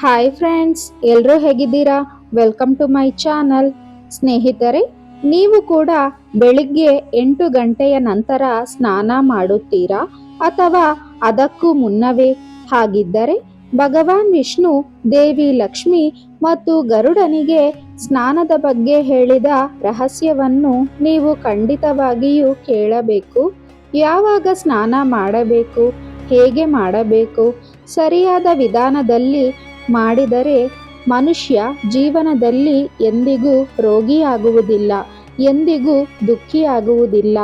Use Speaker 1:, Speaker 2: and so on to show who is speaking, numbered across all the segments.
Speaker 1: Hi friends ಎಲ್ಲರೂ ಹೇಗಿದ್ದೀರಾ? Welcome to my channel ಸ್ನೇಹಿತರೆ, ನೀವು ಕೂಡ ಬೆಳಿಗ್ಗೆ ಎಂಟು ಗಂಟೆಯ ನಂತರ ಸ್ನಾನ ಮಾಡುತ್ತೀರಾ? ಅಥವಾ ಅದಕ್ಕೂ ಮುನ್ನವೇ? ಹಾಗಿದ್ದರೆ, ಭಗವಾನ್ ವಿಷ್ಣು, ದೇವಿ ಲಕ್ಷ್ಮಿ ಮತ್ತು ಗರುಡನಿಗೆ ಸ್ನಾನದ ಬಗ್ಗೆ ಹೇಳಿದ ರಹಸ್ಯವನ್ನು ನೀವು ಖಂಡಿತವಾಗಿಯೂ ಕೇಳಬೇಕು. ಯಾವಾಗ ಸ್ನಾನ ಮಾಡಬೇಕು? ಹೇಗೆ ಮಾಡಬೇಕು? ಸರಿಯಾದ ವಿಧಾನದಲ್ಲಿ ಮಾಡಿದರೆ ಮನುಷ್ಯ ಜೀವನದಲ್ಲಿ ಎಂದಿಗೂ ರೋಗಿಯಾಗುವುದಿಲ್ಲ, ಎಂದಿಗೂ ದುಃಖಿಯಾಗುವುದಿಲ್ಲ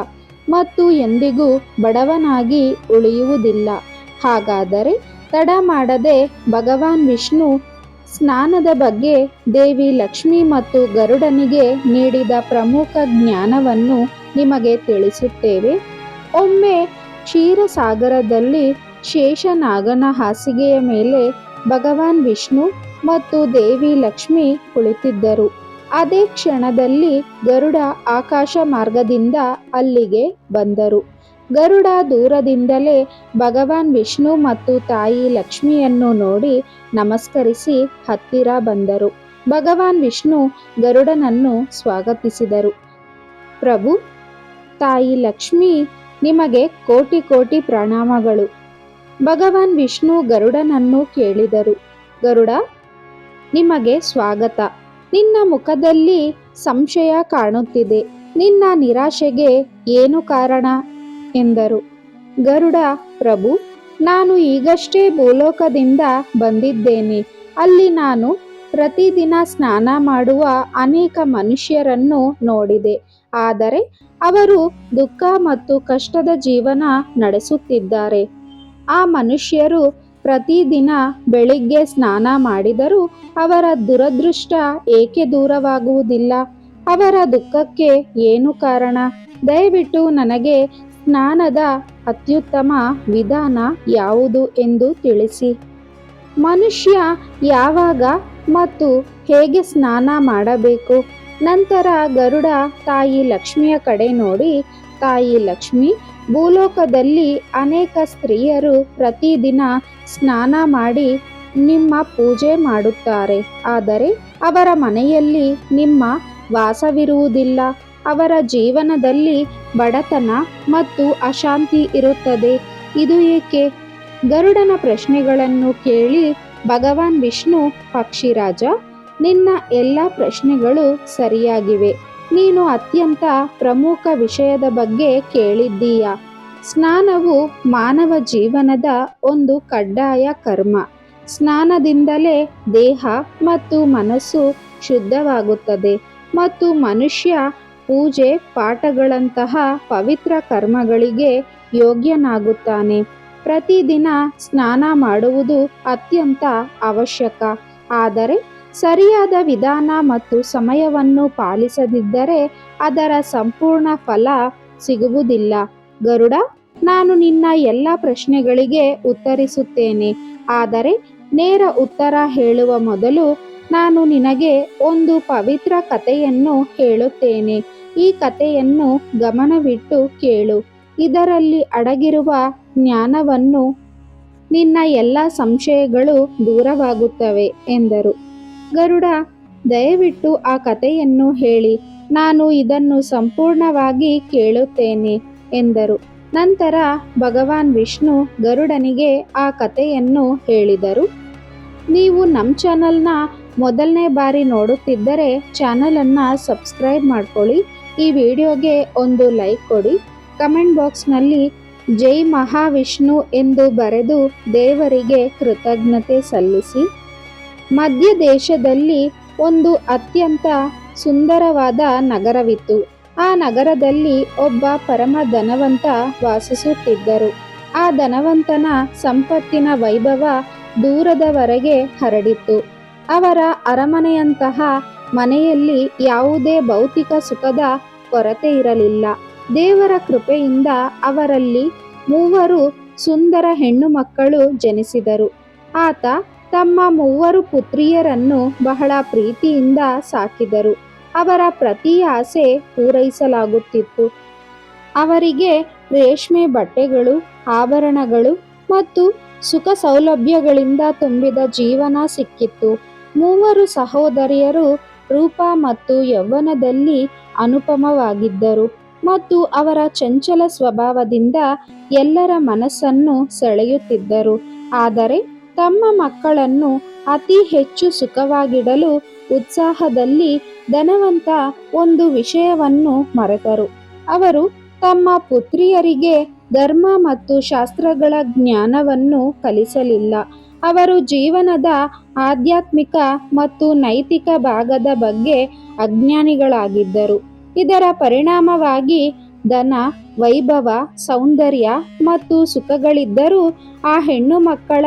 Speaker 1: ಮತ್ತು ಎಂದಿಗೂ ಬಡವನಾಗಿ ಉಳಿಯುವುದಿಲ್ಲ. ಹಾಗಾದರೆ ತಡ ಮಾಡದೆ ಭಗವಾನ್ ವಿಷ್ಣು ಸ್ನಾನದ ಬಗ್ಗೆ ದೇವಿ ಲಕ್ಷ್ಮಿ ಮತ್ತು ಗರುಡನಿಗೆ ನೀಡಿದ ಪ್ರಮುಖ ಜ್ಞಾನವನ್ನು ನಿಮಗೆ ತಿಳಿಸುತ್ತೇವೆ. ಒಮ್ಮೆ ಕ್ಷೀರಸಾಗರದಲ್ಲಿ ಶೇಷನಾಗನ ಹಾಸಿಗೆಯ ಮೇಲೆ ಭಗವಾನ್ ವಿಷ್ಣು ಮತ್ತು ದೇವಿ ಲಕ್ಷ್ಮಿ ಕುಳಿತಿದ್ದರು. ಅದೇ ಕ್ಷಣದಲ್ಲಿ ಗರುಡ ಆಕಾಶ ಮಾರ್ಗದಿಂದ ಅಲ್ಲಿಗೆ ಬಂದರು. ಗರುಡ ದೂರದಿಂದಲೇ ಭಗವಾನ್ ವಿಷ್ಣು ಮತ್ತು ತಾಯಿ ಲಕ್ಷ್ಮಿಯನ್ನು ನೋಡಿ ನಮಸ್ಕರಿಸಿ ಹತ್ತಿರ ಬಂದರು. ಭಗವಾನ್ ವಿಷ್ಣು ಗರುಡನನ್ನು ಸ್ವಾಗತಿಸಿದರು. ಪ್ರಭು, ತಾಯಿ ಲಕ್ಷ್ಮಿ, ನಿಮಗೆ ಕೋಟಿ ಕೋಟಿ ಪ್ರಣಾಮಗಳು. ಭಗವಾನ್ ವಿಷ್ಣು ಗರುಡನನ್ನು ಕೇಳಿದರು. ಗರುಡ, ನಿಮಗೆ ಸ್ವಾಗತ. ನಿನ್ನ ಮುಖದಲ್ಲಿ ಸಂಶಯ ಕಾಣುತ್ತಿದೆ. ನಿನ್ನ ನಿರಾಶೆಗೆ ಏನು ಕಾರಣ? ಎಂದರು. ಗರುಡ, ಪ್ರಭು, ನಾನು ಈಗಷ್ಟೇ ಭೂಲೋಕದಿಂದ ಬಂದಿದ್ದೇನೆ. ಅಲ್ಲಿ ನಾನು ಪ್ರತಿದಿನ ಸ್ನಾನ ಮಾಡುವ ಅನೇಕ ಮನುಷ್ಯರನ್ನು ನೋಡಿದೆ. ಆದರೆ ಅವರು ದುಃಖ ಮತ್ತು ಕಷ್ಟದ ಜೀವನ ನಡೆಸುತ್ತಿದ್ದಾರೆ. ಆ ಮನುಷ್ಯರು ಪ್ರತಿದಿನ ಬೆಳಿಗ್ಗೆ ಸ್ನಾನ ಮಾಡಿದರೂ ಅವರ ದುರದೃಷ್ಟ ಏಕೆ ದೂರವಾಗುವುದಿಲ್ಲ? ಅವರ ದುಃಖಕ್ಕೆ ಏನು ಕಾರಣ? ದಯವಿಟ್ಟು ನನಗೆ ಸ್ನಾನದ ಅತ್ಯುತ್ತಮ ವಿಧಾನ ಯಾವುದು ಎಂದು ತಿಳಿಸಿ. ಮನುಷ್ಯ ಯಾವಾಗ ಮತ್ತು ಹೇಗೆ ಸ್ನಾನ ಮಾಡಬೇಕು? ನಂತರ ಗರುಡ ತಾಯಿ ಲಕ್ಷ್ಮಿಯ ಕಡೆ ನೋಡಿ, ತಾಯಿ ಲಕ್ಷ್ಮಿ ಭೂಲೋಕದಲ್ಲಿ ಅನೇಕ ಸ್ತ್ರೀಯರು ಪ್ರತಿದಿನ ಸ್ನಾನ ಮಾಡಿ ನಿಮ್ಮ ಪೂಜೆ ಮಾಡುತ್ತಾರೆ. ಆದರೆ ಅವರ ಮನೆಯಲ್ಲಿ ನಿಮ್ಮ ವಾಸವಿರುವುದಿಲ್ಲ. ಅವರ ಜೀವನದಲ್ಲಿ ಬಡತನ ಮತ್ತು ಅಶಾಂತಿ ಇರುತ್ತದೆ. ಇದು ಏಕೆ? ಗರುಡನ ಪ್ರಶ್ನೆಗಳನ್ನು ಕೇಳಿ ಭಗವಾನ್ ವಿಷ್ಣು, ಪಕ್ಷಿರಾಜ, ನಿನ್ನ ಎಲ್ಲ ಪ್ರಶ್ನೆಗಳು ಸರಿಯಾಗಿವೆ. ನೀನು ಅತ್ಯಂತ ಪ್ರಮುಖ ವಿಷಯದ ಬಗ್ಗೆ ಕೇಳಿದ್ದೀಯ? ಸ್ನಾನವು ಮಾನವ ಜೀವನದ ಒಂದು ಕಡ್ಡಾಯ ಕರ್ಮ. ಸ್ನಾನದಿಂದಲೇ ದೇಹ ಮತ್ತು ಮನಸ್ಸು ಶುದ್ಧವಾಗುತ್ತದೆ ಮತ್ತು ಮನುಷ್ಯ ಪೂಜೆ ಪಾಠಗಳಂತಹ ಪವಿತ್ರ ಕರ್ಮಗಳಿಗೆ ಯೋಗ್ಯನಾಗುತ್ತಾನೆ. ಪ್ರತಿದಿನ ಸ್ನಾನ ಮಾಡುವುದು ಅತ್ಯಂತ ಅವಶ್ಯಕ. ಆದರೆ ಸರಿಯಾದ ವಿಧಾನ ಮತ್ತು ಸಮಯವನ್ನು ಪಾಲಿಸದಿದ್ದರೆ ಅದರ ಸಂಪೂರ್ಣ ಫಲ ಸಿಗುವುದಿಲ್ಲ. ಗರುಡ, ನಾನು ನಿನ್ನ ಎಲ್ಲ ಪ್ರಶ್ನೆಗಳಿಗೆ ಉತ್ತರಿಸುತ್ತೇನೆ. ಆದರೆ ನೇರ ಉತ್ತರ ಹೇಳುವ ಮೊದಲು ನಾನು ನಿನಗೆ ಒಂದು ಪವಿತ್ರ ಕಥೆಯನ್ನು ಹೇಳುತ್ತೇನೆ. ಈ ಕಥೆಯನ್ನು ಗಮನವಿಟ್ಟು ಕೇಳು. ಇದರಲ್ಲಿ ಅಡಗಿರುವ ಜ್ಞಾನವನ್ನು ನಿನ್ನ ಎಲ್ಲ ಸಂಶಯಗಳು ದೂರವಾಗುತ್ತವೆ ಎಂದರು. ಗರುಡ, ದಯವಿಟ್ಟು ಆ ಕಥೆಯನ್ನು ಹೇಳಿ, ನಾನು ಇದನ್ನು ಸಂಪೂರ್ಣವಾಗಿ ಕೇಳುತ್ತೇನೆ ಎಂದರು. ನಂತರ ಭಗವಾನ್ ವಿಷ್ಣು ಗರುಡನಿಗೆ ಆ ಕಥೆಯನ್ನು ಹೇಳಿದರು. ನೀವು ನಮ್ಮ ಚಾನಲ್ನ ಮೊದಲನೇ ಬಾರಿ ನೋಡುತ್ತಿದ್ದರೆ ಚಾನಲನ್ನು ಸಬ್ಸ್ಕ್ರೈಬ್ ಮಾಡ್ಕೊಳ್ಳಿ, ಈ ವಿಡಿಯೋಗೆ ಒಂದು ಲೈಕ್ ಕೊಡಿ. ಕಮೆಂಟ್ ಬಾಕ್ಸ್ನಲ್ಲಿ ಜೈ ಮಹಾವಿಷ್ಣು ಎಂದು ಬರೆದು ದೇವರಿಗೆ ಕೃತಜ್ಞತೆ ಸಲ್ಲಿಸಿ. ಮಧ್ಯ ದೇಶದಲ್ಲಿ ಒಂದು ಅತ್ಯಂತ ಸುಂದರವಾದ ನಗರವಿತ್ತು. ಆ ನಗರದಲ್ಲಿ ಒಬ್ಬ ಪರಮ ಧನವಂತ ವಾಸಿಸುತ್ತಿದ್ದರು. ಆ ಧನವಂತನ ಸಂಪತ್ತಿನ ವೈಭವ ದೂರದವರೆಗೆ ಹರಡಿತ್ತು. ಅವರ ಅರಮನೆಯಂತಹ ಮನೆಯಲ್ಲಿ ಯಾವುದೇ ಭೌತಿಕ ಸುಖದ ಕೊರತೆ ಇರಲಿಲ್ಲ. ದೇವರ ಕೃಪೆಯಿಂದ ಅವರಲ್ಲಿ ಮೂವರು ಸುಂದರ ಹೆಣ್ಣು ಮಕ್ಕಳು ಜನಿಸಿದರು. ಆತ ತಮ್ಮ ಮೂವರು ಪುತ್ರಿಯರನ್ನು ಬಹಳ ಪ್ರೀತಿಯಿಂದ ಸಾಕಿದರು. ಅವರ ಪ್ರತಿ ಆಸೆ ಪೂರೈಸಲಾಗುತ್ತಿತ್ತು. ಅವರಿಗೆ ರೇಷ್ಮೆ ಬಟ್ಟೆಗಳು, ಆಭರಣಗಳು ಮತ್ತು ಸುಖ ಸೌಲಭ್ಯಗಳಿಂದ ತುಂಬಿದ ಜೀವನ ಸಿಕ್ಕಿತ್ತು. ಮೂವರು ಸಹೋದರಿಯರು ರೂಪ ಮತ್ತು ಯೌವನದಲ್ಲಿ ಅನುಪಮವಾಗಿದ್ದರು ಮತ್ತು ಅವರ ಚಂಚಲ ಸ್ವಭಾವದಿಂದ ಎಲ್ಲರ ಮನಸ್ಸನ್ನು ಸೆಳೆಯುತ್ತಿದ್ದರು. ಆದರೆ ತಮ್ಮ ಮಕ್ಕಳನ್ನು ಅತಿ ಹೆಚ್ಚು ಸುಖವಾಗಿಡಲು ಉತ್ಸಾಹದಲ್ಲಿ ಧನವಂತ ಒಂದು ವಿಷಯವನ್ನು ಮರೆತರು. ಅವರು ತಮ್ಮ ಪುತ್ರಿಯರಿಗೆ ಧರ್ಮ ಮತ್ತು ಶಾಸ್ತ್ರಗಳ ಜ್ಞಾನವನ್ನು ಕಲಿಸಲಿಲ್ಲ. ಅವರು ಜೀವನದ ಆಧ್ಯಾತ್ಮಿಕ ಮತ್ತು ನೈತಿಕ ಭಾಗದ ಬಗ್ಗೆ ಅಜ್ಞಾನಿಗಳಾಗಿದ್ದರು. ಇದರ ಪರಿಣಾಮವಾಗಿ ಧನ, ವೈಭವ, ಸೌಂದರ್ಯ ಮತ್ತು ಸುಖಗಳಿದ್ದರೂ ಆ ಹೆಣ್ಣು ಮಕ್ಕಳ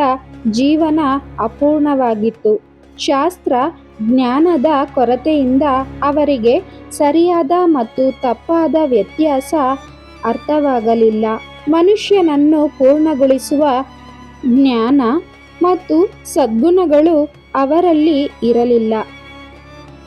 Speaker 1: ಜೀವನ ಅಪೂರ್ಣವಾಗಿತ್ತು. ಶಾಸ್ತ್ರ ಜ್ಞಾನದ ಕೊರತೆಯಿಂದ ಅವರಿಗೆ ಸರಿಯಾದ ಮತ್ತು ತಪ್ಪಾದ ವ್ಯತ್ಯಾಸ ಅರ್ಥವಾಗಲಿಲ್ಲ. ಮನುಷ್ಯನನ್ನು ಪೂರ್ಣಗೊಳಿಸುವ ಜ್ಞಾನ ಮತ್ತು ಸದ್ಗುಣಗಳು ಅವರಲ್ಲಿ ಇರಲಿಲ್ಲ.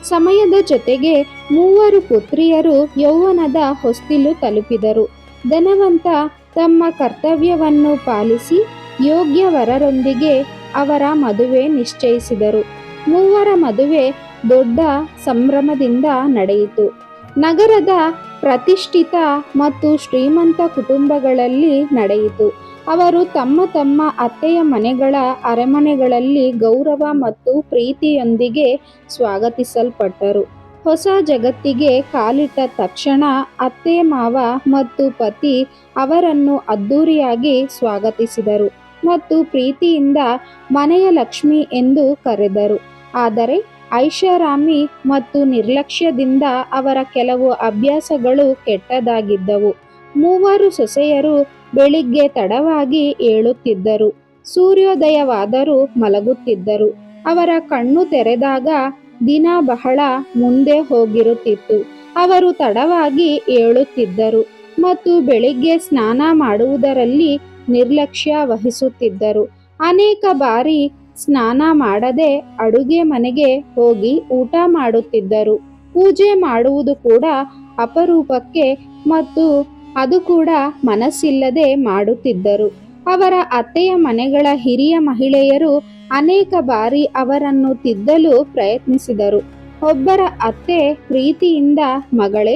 Speaker 1: ಸಮಯದ ಜೊತೆಗೆ ಮೂವರು ಪುತ್ರಿಯರು ಯೌವನದ ಹೊಸ್ತಿಲು ತಲುಪಿದರು. ಧನವಂತ ತಮ್ಮ ಕರ್ತವ್ಯವನ್ನು ಪಾಲಿಸಿ ಯೋಗ್ಯ ವರರೊಂದಿಗೆ ಅವರ ಮದುವೆ ನಿಶ್ಚಯಿಸಿದರು. ಮೂವರ ಮದುವೆ ದೊಡ್ಡ ಸಂಭ್ರಮದಿಂದ ನಡೆಯಿತು. ನಗರದ ಪ್ರತಿಷ್ಠಿತ ಮತ್ತು ಶ್ರೀಮಂತ ಕುಟುಂಬಗಳಲ್ಲಿ ನಡೆಯಿತು. ಅವರು ತಮ್ಮ ತಮ್ಮ ಅತ್ತೆಯ ಮನೆಗಳ ಅರಮನೆಗಳಲ್ಲಿ ಗೌರವ ಮತ್ತು ಪ್ರೀತಿಯೊಂದಿಗೆ ಸ್ವಾಗತಿಸಲ್ಪಟ್ಟರು. ಹೊಸ ಜಗತ್ತಿಗೆ ಕಾಲಿಟ್ಟ ತಕ್ಷಣ ಅತ್ತೆ, ಮಾವ ಮತ್ತು ಪತಿ ಅವರನ್ನು ಅದ್ಧೂರಿಯಾಗಿ ಸ್ವಾಗತಿಸಿದರು. ಮತ್ತು ಪ್ರೀತಿಯಿಂದ ಮನೆಯ ಲಕ್ಷ್ಮಿ ಎಂದು ಕರೆದರು. ಆದರೆ ಐಷಾರಾಮಿ ಮತ್ತು ನಿರ್ಲಕ್ಷ್ಯದಿಂದ ಅವರ ಕೆಲವು ಅಭ್ಯಾಸಗಳು ಕೆಟ್ಟದಾಗಿದ್ದವು. ಮೂವರು ಸೊಸೆಯರು ಬೆಳಿಗ್ಗೆ ತಡವಾಗಿ ಏಳುತ್ತಿದ್ದರು. ಸೂರ್ಯೋದಯವಾದರೂ ಮಲಗುತ್ತಿದ್ದರು. ಅವರ ಕಣ್ಣು ತೆರೆದಾಗ ದಿನ ಬಹಳ ಮುಂದೆ ಹೋಗಿರುತ್ತಿತ್ತು. ಅವರು ತಡವಾಗಿ ಏಳುತ್ತಿದ್ದರು ಮತ್ತು ಬೆಳಿಗ್ಗೆ ಸ್ನಾನ ಮಾಡುವುದರಲ್ಲಿ ನಿರ್ಲಕ್ಷ್ಯ ವಹಿಸುತ್ತಿದ್ದರು. ಅನೇಕ ಬಾರಿ ಸ್ನಾನ ಮಾಡದೆ ಅಡುಗೆ ಮನೆಗೆ ಹೋಗಿ ಊಟ ಮಾಡುತ್ತಿದ್ದರು. ಪೂಜೆ ಮಾಡುವುದು ಕೂಡ ಅಪರೂಪಕ್ಕೆ ಮತ್ತು ಅದು ಕೂಡ ಮನಸ್ಸಿಲ್ಲದೆ ಮಾಡುತ್ತಿದ್ದರು. ಅವರ ಅತ್ತೆಯ ಮನೆಗಳ ಹಿರಿಯ ಮಹಿಳೆಯರು ಅನೇಕ ಬಾರಿ ಅವರನ್ನು ತಿದ್ದಲು ಪ್ರಯತ್ನಿಸಿದರು. ಒಬ್ಬರ ಅತ್ತೆ ಪ್ರೀತಿಯಿಂದ ಮಗಳೇ,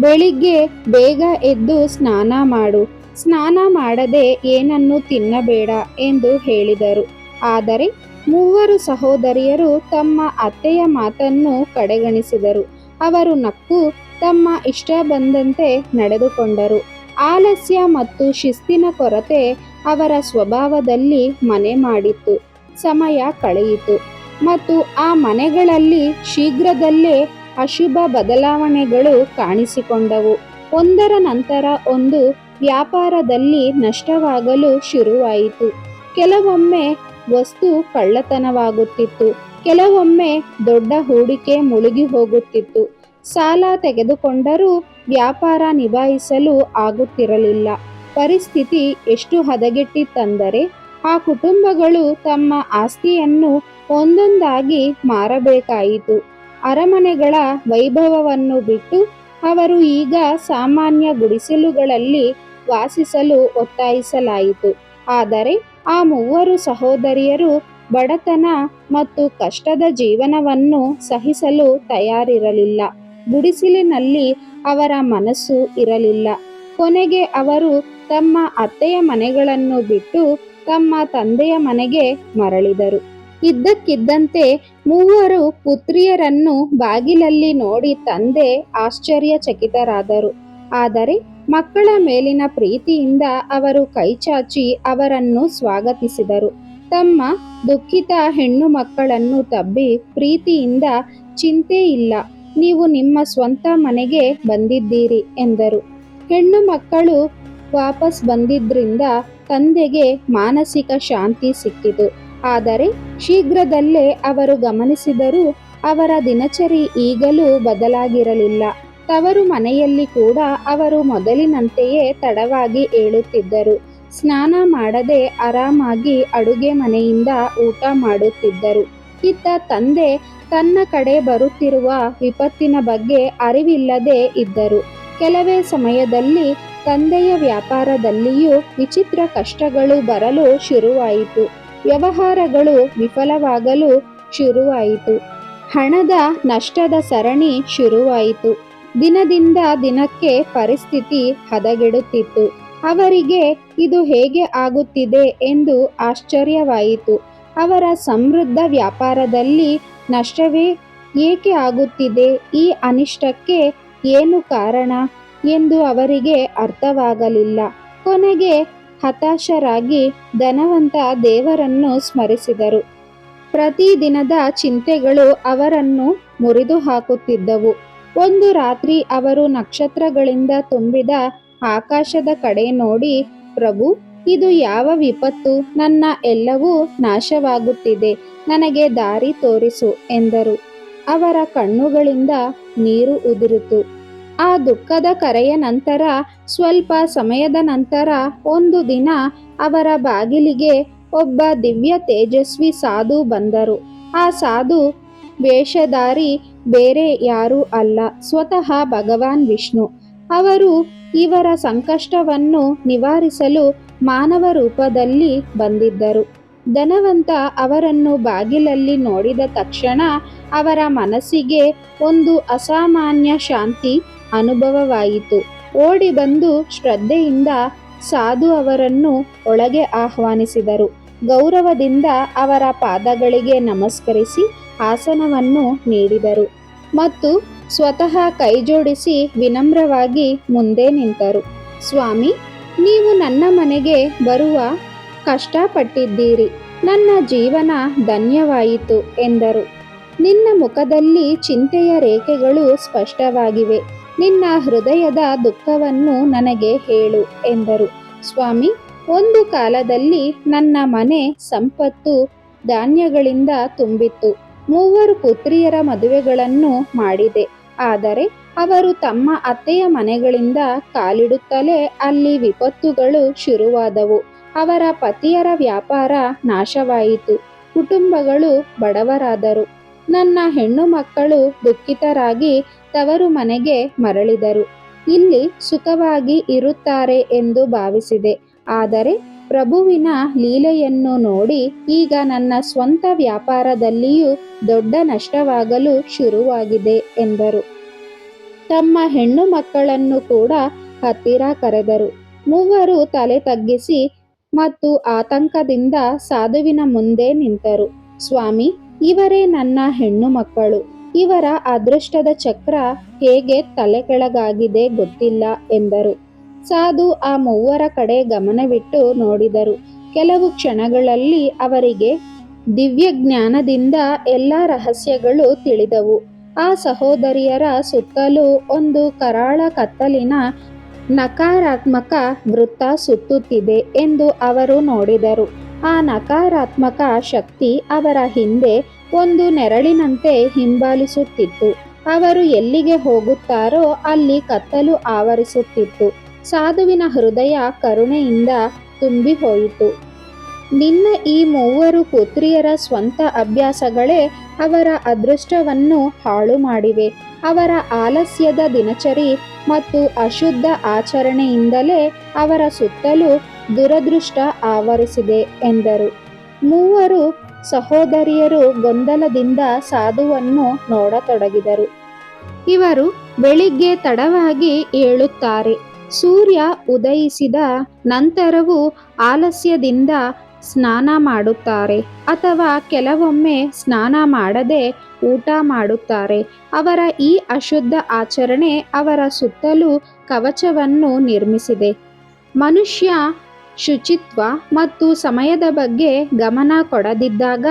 Speaker 1: ಬೆಳಿಗ್ಗೆ ಬೇಗ ಎದ್ದು ಸ್ನಾನ ಮಾಡು. ಸ್ನಾನ ಮಾಡದೆ ಏನನ್ನು ತಿನ್ನಬೇಡ ಎಂದು ಹೇಳಿದರು. ಆದರೆ ಮೂವರು ಸಹೋದರಿಯರು ತಮ್ಮ ಅತ್ತೆಯ ಮಾತನ್ನು ಕಡೆಗಣಿಸಿದರು. ಅವರು ನಕ್ಕು ತಮ್ಮ ಇಷ್ಟ ಬಂದಂತೆ ನಡೆದುಕೊಂಡರು. ಆಲಸ್ಯ ಮತ್ತು ಶಿಸ್ತಿನ ಕೊರತೆ ಅವರ ಸ್ವಭಾವದಲ್ಲಿ ಮನೆ ಮಾಡಿತ್ತು. ಸಮಯ ಕಳೆಯಿತು. ಮತ್ತು ಆ ಮನೆಗಳಲ್ಲಿ ಶೀಘ್ರದಲ್ಲೇ ಅಶುಭ ಬದಲಾವಣೆಗಳು ಕಾಣಿಸಿಕೊಂಡವು. ಒಂದರ ನಂತರ ಒಂದು ವ್ಯಾಪಾರದಲ್ಲಿ ನಷ್ಟವಾಗಲು ಶುರುವಾಯಿತು. ಕೆಲವೊಮ್ಮೆ ವಸ್ತು ಕಳ್ಳತನವಾಗುತ್ತಿತ್ತು. ಕೆಲವೊಮ್ಮೆ ದೊಡ್ಡ ಹೂಡಿಕೆ ಮುಳುಗಿ ಹೋಗುತ್ತಿತ್ತು. ಸಾಲ ತೆಗೆದುಕೊಂಡರೂ ವ್ಯಾಪಾರ ನಿಭಾಯಿಸಲು ಆಗುತ್ತಿರಲಿಲ್ಲ. ಪರಿಸ್ಥಿತಿ ಎಷ್ಟು ಹದಗೆಟ್ಟಿತ್ತಂದರೆ, ಆ ಕುಟುಂಬಗಳು ತಮ್ಮ ಆಸ್ತಿಯನ್ನು ಒಂದೊಂದಾಗಿ ಮಾರಬೇಕಾಯಿತು. ಅರಮನೆಗಳ ವೈಭವವನ್ನು ಬಿಟ್ಟು ಅವರು ಈಗ ಸಾಮಾನ್ಯ ಗುಡಿಸಲುಗಳಲ್ಲಿ ವಾಸಿಸಲು ಒತ್ತಾಯಿಸಲಾಯಿತು. ಆದರೆ ಆ ಮೂವರು ಸಹೋದರಿಯರು ಬಡತನ ಮತ್ತು ಕಷ್ಟದ ಜೀವನವನ್ನು ಸಹಿಸಲು ತಯಾರಿರಲಿಲ್ಲ. ಗುಡಿಸಿಲಿನಲ್ಲಿ ಅವರ ಮನಸ್ಸು ಇರಲಿಲ್ಲ. ಕೊನೆಗೆ ಅವರು ತಮ್ಮ ಅತ್ತೆಯ ಮನೆಗಳನ್ನು ಬಿಟ್ಟು ತಮ್ಮ ತಂದೆಯ ಮನೆಗೆ ಮರಳಿದರು. ಇದ್ದಕ್ಕಿದ್ದಂತೆ ಮೂವರು ಪುತ್ರಿಯರನ್ನು ಬಾಗಿಲಲ್ಲಿ ನೋಡಿ ತಂದೆ ಆಶ್ಚರ್ಯಚಕಿತರಾದರು. ಆದರೆ ಮಕ್ಕಳ ಮೇಲಿನ ಪ್ರೀತಿಯಿಂದ ಅವರು ಕೈಚಾಚಿ ಅವರನ್ನು ಸ್ವಾಗತಿಸಿದರು. ತಮ್ಮ ದುಃಖಿತ ಹೆಣ್ಣು ಮಕ್ಕಳನ್ನು ತಬ್ಬಿ ಪ್ರೀತಿಯಿಂದ, ಚಿಂತೆ ಇಲ್ಲ, ನೀವು ನಿಮ್ಮ ಸ್ವಂತ ಮನೆಗೆ ಬಂದಿದ್ದೀರಿ ಎಂದರು. ಹೆಣ್ಣು ಮಕ್ಕಳು ವಾಪಸ್ ಬಂದಿದ್ದರಿಂದ ತಂದೆಗೆ ಮಾನಸಿಕ ಶಾಂತಿ ಸಿಕ್ಕಿತು. ಆದರೆ ಶೀಘ್ರದಲ್ಲೇ ಅವರು ಗಮನಿಸಿದರೂ ಅವರ ದಿನಚರಿ ಈಗಲೂ ಬದಲಾಗಿರಲಿಲ್ಲ. ತವರು ಮನೆಯಲ್ಲಿ ಕೂಡ ಅವರು ಮೊದಲಿನಂತೆಯೇ ತಡವಾಗಿ ಏಳುತ್ತಿದ್ದರು. ಸ್ನಾನ ಮಾಡದೆ ಆರಾಮಾಗಿ ಅಡುಗೆ ಮನೆಯಿಂದ ಊಟ ಮಾಡುತ್ತಿದ್ದರು. ಇತ್ತ ತಂದೆ ತನ್ನ ಕಡೆ ಬರುತ್ತಿರುವ ವಿಪತ್ತಿನ ಬಗ್ಗೆ ಅರಿವಿಲ್ಲದೆ ಇದ್ದರು. ಕೆಲವೇ ಸಮಯದಲ್ಲಿ ತಂದೆಯ ವ್ಯಾಪಾರದಲ್ಲಿಯೂ ವಿಚಿತ್ರ ಕಷ್ಟಗಳು ಬರಲು ಶುರುವಾಯಿತು. ವ್ಯವಹಾರಗಳು ವಿಫಲವಾಗಲು ಶುರುವಾಯಿತು. ಹಣದ ನಷ್ಟದ ಸರಣಿ ಶುರುವಾಯಿತು. ದಿನದಿಂದ ದಿನಕ್ಕೆ ಪರಿಸ್ಥಿತಿ ಹದಗೆಡುತ್ತಿತ್ತು. ಅವರಿಗೆ ಇದು ಹೇಗೆ ಆಗುತ್ತಿದೆ ಎಂದು ಆಶ್ಚರ್ಯವಾಯಿತು. ಅವರ ಸಮೃದ್ಧ ವ್ಯಾಪಾರದಲ್ಲಿ ನಷ್ಟವೇ ಏಕೆ ಆಗುತ್ತಿದೆ? ಈ ಅನಿಷ್ಟಕ್ಕೆ ಏನು ಕಾರಣ? ಎಂದು ಅವರಿಗೆ ಅರ್ಥವಾಗಲಿಲ್ಲ. ಕೊನೆಗೆ ಹತಾಶರಾಗಿ ಧನವಂತ ದೇವರನ್ನು ಸ್ಮರಿಸಿದರು. ಪ್ರತಿದಿನದ ಚಿಂತೆಗಳು ಅವರನ್ನು ಮುರಿದು ಹಾಕುತ್ತಿದ್ದವು ಒಂದು ರಾತ್ರಿ ಅವರು ನಕ್ಷತ್ರಗಳಿಂದ ತುಂಬಿದ ಆಕಾಶದ ಕಡೆ ನೋಡಿ, ಪ್ರಭು, ಇದು ಯಾವ ವಿಪತ್ತು? ನನ್ನ ಎಲ್ಲವೂ ನಾಶವಾಗುತ್ತಿದೆ. ನನಗೆ ದಾರಿ ತೋರಿಸು ಎಂದರು. ಅವರ ಕಣ್ಣುಗಳಿಂದ ನೀರು ಉದುರಿತು. ಆ ದುಃಖದ ಕರೆಯ ನಂತರ, ಸ್ವಲ್ಪ ಸಮಯದ ನಂತರ ಒಂದು ದಿನ ಅವರ ಬಾಗಿಲಿಗೆ ಒಬ್ಬ ದಿವ್ಯ ತೇಜಸ್ವಿ ಸಾಧು ಬಂದರು. ಆ ಸಾಧು ವೇಷಧಾರಿ ಬೇರೆ ಯಾರೂ ಅಲ್ಲ. ಸ್ವತಃ ಭಗವಾನ್ ವಿಷ್ಣು. ಅವರು ಇವರ ಸಂಕಷ್ಟವನ್ನು ನಿವಾರಿಸಲು ಮಾನವ ರೂಪದಲ್ಲಿ ಬಂದಿದ್ದರು. ಧನವಂತ ಅವರನ್ನು ಬಾಗಿಲಲ್ಲಿ ನೋಡಿದ ತಕ್ಷಣ ಅವರ ಮನಸ್ಸಿಗೆ ಒಂದು ಅಸಾಮಾನ್ಯ ಶಾಂತಿ ಅನುಭವವಾಯಿತು. ಓಡಿ ಬಂದು ಶ್ರದ್ಧೆಯಿಂದ ಸಾಧು ಅವರನ್ನು ಒಳಗೆ ಆಹ್ವಾನಿಸಿದರು. ಗೌರವದಿಂದ ಅವರ ಪಾದಗಳಿಗೆ ನಮಸ್ಕರಿಸಿ ಆಸನವನ್ನು ನೀಡಿದರು ಮತ್ತು ಸ್ವತಃ ಕೈಜೋಡಿಸಿ ವಿನಮ್ರವಾಗಿ ಮುಂದೆ ನಿಂತರು. ಸ್ವಾಮಿ, ನೀವು ನನ್ನ ಮನೆಗೆ ಬರುವ ಕಷ್ಟಪಟ್ಟಿದ್ದೀರಿ. ನನ್ನ ಜೀವನ ಧನ್ಯವಾಯಿತು ಎಂದರು. ನಿನ್ನ ಮುಖದಲ್ಲಿ ಚಿಂತೆಯ ರೇಖೆಗಳು ಸ್ಪಷ್ಟವಾಗಿವೆ. ನಿನ್ನ ಹೃದಯದ ದುಃಖವನ್ನು ನನಗೆ ಹೇಳು ಎಂದರು. ಸ್ವಾಮಿ ಒಂದು ಕಾಲದಲ್ಲಿ ನನ್ನ ಮನೆ ಸಂಪತ್ತು ಧಾನ್ಯಗಳಿಂದ ತುಂಬಿತ್ತು. ಮೂವರು ಪುತ್ರಿಯರ ಮದುವೆಗಳನ್ನು ಮಾಡಿದೆ. ಆದರೆ ಅವರು ತಮ್ಮ ಅತ್ತೆಯ ಮನೆಗಳಿಂದ ಕಾಲಿಡುತ್ತಲೇ ಅಲ್ಲಿ ವಿಪತ್ತುಗಳು ಶುರುವಾದವು. ಅವರ ಪತಿಯರ ವ್ಯಾಪಾರ ನಾಶವಾಯಿತು. ಕುಟುಂಬಗಳು ಬಡವರಾದರು. ನನ್ನ ಹೆಣ್ಣು ಮಕ್ಕಳು ದುಃಖಿತರಾಗಿ ತವರು ಮನೆಗೆ ಮರಳಿದರು. ಇಲ್ಲಿ ಸುಖವಾಗಿ ಇರುತ್ತಾರೆ ಎಂದು ಭಾವಿಸಿದೆ. ಆದರೆ ಪ್ರಭುವಿನ ಲೀಲೆಯನ್ನು ನೋಡಿ ಈಗ ನನ್ನ ಸ್ವಂತ ವ್ಯಾಪಾರದಲ್ಲಿಯೂ ದೊಡ್ಡ ನಷ್ಟವಾಗಲು ಶುರುವಾಗಿದೆ ಎಂದರು. ತಮ್ಮ ಹೆಣ್ಣು ಮಕ್ಕಳನ್ನು ಕೂಡ ಹತ್ತಿರ ಕರೆದರು. ಮೂವರು ತಲೆ ತಗ್ಗಿಸಿ ಮತ್ತು ಆತಂಕದಿಂದ ಸಾಧುವಿನ ಮುಂದೆ ನಿಂತರು. ಸ್ವಾಮಿ, ಇವರೇ ನನ್ನ ಹೆಣ್ಣು ಮಕ್ಕಳು. ಇವರ ಅದೃಷ್ಟದ ಚಕ್ರ ಹೇಗೆ ತಲೆ ಕೆಳಗಾಗಿದೆ ಗೊತ್ತಿಲ್ಲ ಎಂದರು. ಸಾಧು ಆ ಮೂವರ ಕಡೆ ಗಮನವಿಟ್ಟು ನೋಡಿದರು. ಕೆಲವು ಕ್ಷಣಗಳಲ್ಲಿ ಅವರಿಗೆ ದಿವ್ಯ ಜ್ಞಾನದಿಂದ ಎಲ್ಲ ರಹಸ್ಯಗಳು ತಿಳಿದವು. ಆ ಸಹೋದರಿಯರ ಸುತ್ತಲೂ ಒಂದು ಕರಾಳ ಕತ್ತಲಿನ ನಕಾರಾತ್ಮಕ ವೃತ್ತ ಸುತ್ತುತ್ತಿದೆ ಎಂದು ಅವರು ನೋಡಿದರು. ಆ ನಕಾರಾತ್ಮಕ ಶಕ್ತಿ ಅವರ ಹಿಂದೆ ಒಂದು ನೆರಳಿನಂತೆ ಹಿಂಬಾಲಿಸುತ್ತಿತ್ತು. ಅವರು ಎಲ್ಲಿಗೆ ಹೋಗುತ್ತಾರೋ ಅಲ್ಲಿ ಕತ್ತಲು ಆವರಿಸುತ್ತಿತ್ತು. ಸಾಧುವಿನ ಹೃದಯ ಕರುಣೆಯಿಂದ ತುಂಬಿ ಹೋಯಿತು ನಿನ್ನ ಈ ಮೂವರು ಪುತ್ರಿಯರ ಸ್ವಂತ ಅಭ್ಯಾಸಗಳೇ ಅವರ ಅದೃಷ್ಟವನ್ನು ಹಾಳು ಮಾಡಿವೆ ಅವರ ಆಲಸ್ಯದ ದಿನಚರಿ ಮತ್ತು ಅಶುದ್ಧ ಆಚರಣೆಯಿಂದಲೇ ಅವರ ಸುತ್ತಲೂ ದುರದೃಷ್ಟ ಆವರಿಸಿದೆ ಎಂದರು. ಮೂವರು ಸಹೋದರಿಯರು ಗೊಂದಲದಿಂದ ಸಾಧುವನ್ನು ನೋಡತೊಡಗಿದರು. ಇವರು ಬೆಳಿಗ್ಗೆ ತಡವಾಗಿ ಏಳುತ್ತಾರೆ. ಸೂರ್ಯ ಉದಯಿಸಿದ ನಂತರವೂ ಆಲಸ್ಯದಿಂದ ಸ್ನಾನ ಮಾಡುತ್ತಾರೆ ಅಥವಾ ಕೆಲವೊಮ್ಮೆ ಸ್ನಾನ ಮಾಡದೆ ಊಟ ಮಾಡುತ್ತಾರೆ. ಅವರ ಈ ಅಶುದ್ಧ ಆಚರಣೆ ಅವರ ಸುತ್ತಲೂ ಕವಚವನ್ನು ನಿರ್ಮಿಸಿದೆ. ಮನುಷ್ಯ ಶುಚಿತ್ವ ಮತ್ತು ಸಮಯದ ಬಗ್ಗೆ ಗಮನ ಕೊಡದಿದ್ದಾಗ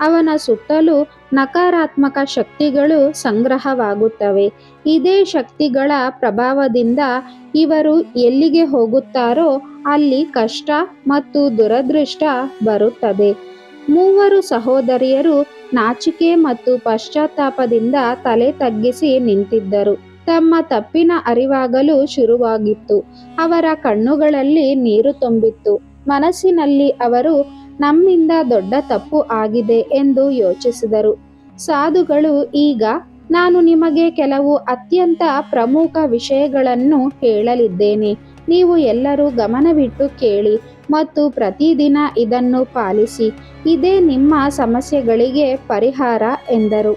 Speaker 1: ಅವನ ಸುತ್ತಲೂ ನಕಾರಾತ್ಮಕ ಶಕ್ತಿಗಳು ಸಂಗ್ರಹವಾಗುತ್ತವೆ. ಇದೇ ಶಕ್ತಿಗಳ ಪ್ರಭಾವದಿಂದ ಇವರು ಎಲ್ಲಿಗೆ ಹೋಗುತ್ತಾರೋ ಅಲ್ಲಿ ಕಷ್ಟ ಮತ್ತು ದುರದೃಷ್ಟ ಬರುತ್ತದೆ. ಮೂವರು ಸಹೋದರಿಯರು ನಾಚಿಕೆ ಮತ್ತು ಪಶ್ಚಾತ್ತಾಪದಿಂದ ತಲೆ ತಗ್ಗಿಸಿ ನಿಂತಿದ್ದರು. ತಮ್ಮ ತಪ್ಪಿನ ಅರಿವಾಗಲು ಶುರುವಾಗಿತ್ತು. ಅವರ ಕಣ್ಣುಗಳಲ್ಲಿ ನೀರು ತುಂಬಿತ್ತು. ಮನಸ್ಸಿನಲ್ಲಿ ಅವರು, ನಮ್ಮಿಂದ ದೊಡ್ಡ ತಪ್ಪು ಆಗಿದೆ ಎಂದು ಯೋಚಿಸಿದರು. ಸಾಧುಗಳು ಈಗ ನಾನು ನಿಮಗೆ ಕೆಲವು ಅತ್ಯಂತ ಪ್ರಮುಖ ವಿಷಯಗಳನ್ನು ಹೇಳಲಿದ್ದೇನೆ. ನೀವು ಎಲ್ಲರೂ ಗಮನವಿಟ್ಟು ಕೇಳಿ ಮತ್ತು ಪ್ರತಿದಿನ ಇದನ್ನು ಪಾಲಿಸಿ. ಇದೇ ನಿಮ್ಮ ಸಮಸ್ಯೆಗಳಿಗೆ ಪರಿಹಾರ ಎಂದರು.